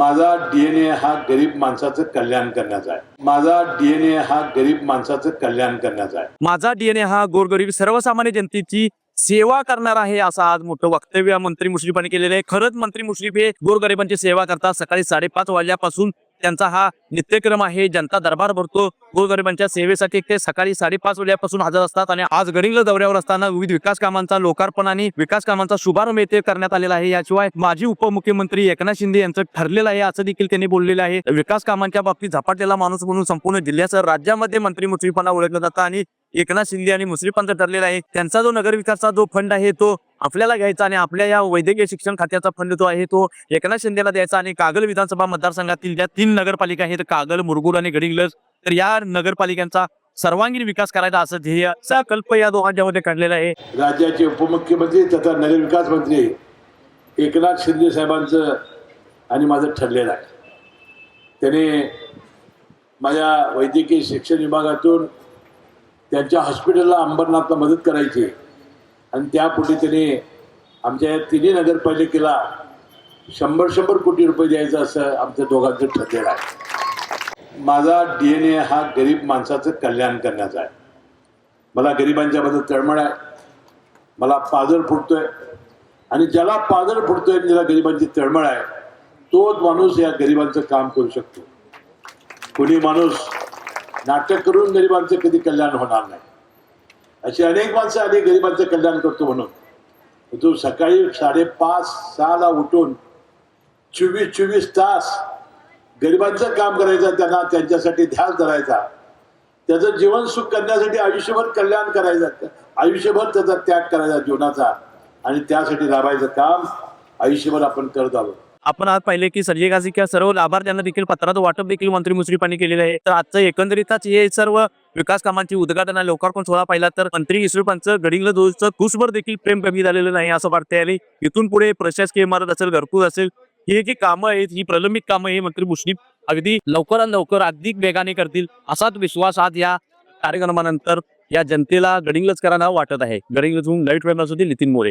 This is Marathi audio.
माझा डीएनए हा गरीब माणसाचं कल्याण करण्याचा आहे. माझा डीएनए हा गरीब माणसाचं कल्याण करण्याचा आहे. माझा डीएनए हा गोरगरीब सर्वसामान्य जनतेची सेवा करणार आहे असं आज मोठं वक्तव्य मंत्री मुश्रीफांनी केलेलं आहे. खरंच मंत्री मुश्रीफ हे गोरगरिबांची सेवा करतात. सकाळी साडेपाच वाजल्यापासून त्यांचा हा नित्यक्रम आहे. जनता दरबार भरतो. गोरगरिबांच्या सेवेसाठी ते सकाळी साडेपाच वाजल्यापासून हजर असतात आणि आज गरिंगला दौऱ्यावर असताना विविध विकास कामांचा लोकार्पण आणि विकास कामांचा शुभारंभ येथे करण्यात आलेला आहे. याशिवाय माजी उपमुख्यमंत्री एकनाथ शिंदे यांचं ठरलेलं आहे असं देखील त्यांनी बोललेलं आहे. विकास कामांच्या बाबतीत झपाटलेला माणूस म्हणून संपूर्ण जिल्ह्याचं राज्यामध्ये मंत्री मुश्रीफांना ओळखलं जातं आणि एकनाथ शिंदे आणि मुश्रीफांचं ठरलेला आहे. त्यांचा जो नगरविकासचा जो फंड आहे तो आपल्याला घ्यायचा आणि आपल्या या वैद्यकीय शिक्षण खात्याचा फंड जो आहे तो एकनाथ शिंदेला द्यायचा आणि कागल विधानसभा मतदारसंघातील ज्या तीन नगरपालिका आहेत कागल मुरगुड आणि गडिंगलज तर या नगरपालिकांचा सर्वांगीण विकास करायचा असं ध्येय संकल्प या दोघांच्यामध्ये काढलेला आहे. राज्याचे उपमुख्यमंत्री तथा नगरविकास मंत्री एकनाथ शिंदे साहेबांचं आणि माझं ठरलेलं आहे. त्याने माझ्या वैद्यकीय शिक्षण विभागातून त्यांच्या हॉस्पिटलला अंबरनाथला मदत करायची. आणि त्यापुढे त्याने आमच्या या तिन्ही नगरपालिकेला शंभर शंभर कोटी रुपये द्यायचं असं आमच्या दोघांचं ठरलेलं आहे. माझा डी एन ए हा गरीब माणसाचं कल्याण करण्याचा आहे. मला गरिबांच्या तळमळ आहे. मला पाजर फुटतोय. आणि ज्याला पाजर फुटतोय आहे ज्याला गरिबांची तळमळ आहे तोच माणूस या गरिबांचं काम करू शकतो. कोणी माणूस नाटक करून गरिबांचं कधी कल्याण होणार नाही. अशी अनेक माणसं आली गरिबांचं कल्याण करतो म्हणून. तो सकाळी साडेपाच सहाला उठून चोवीस चोवीस तास गरिबांचं काम करायचं त्यांना त्यांच्यासाठी ध्यान करायचा त्याचं जीवन सुख करण्यासाठी आयुष्यभर कल्याण करायचं. आयुष्यभर त्याचा त्याग करायचा जीवनाचा. आणि त्यासाठी राबायचं काम आयुष्यभर आपण करत आलो आपण आज पाहिले की संजय गाझी किंवा सर्व लाभार्थ्यांना देखील पत्राचं वाटप देखील मंत्री मुश्रीफांनी केलेलं आहे. तर आजचं एकंदरीतच हे सर्व विकास कामांची उद्घाटन आणि लोकार्पण सोहळा पाहिला तर मंत्री इस्रोपांचं गडिंगल दोषचं कुसभर देखील प्रेम कमी झालेलं नाही असं वाटतंय. आणि इथून पुढे प्रशासकीय इमारत असेल घरकुल असेल ही जी कामं आहेत ही प्रलंबित कामं हे मंत्री मुश्रीफ अगदी लवकरात लवकर अधिक वेगाने करतील असाच विश्वास आज या कार्यक्रमानंतर या जनतेला गडिंगलजकरांना वाटत आहे. गडिंगलजहून लाइट वेबसाठी नितीन मोरे.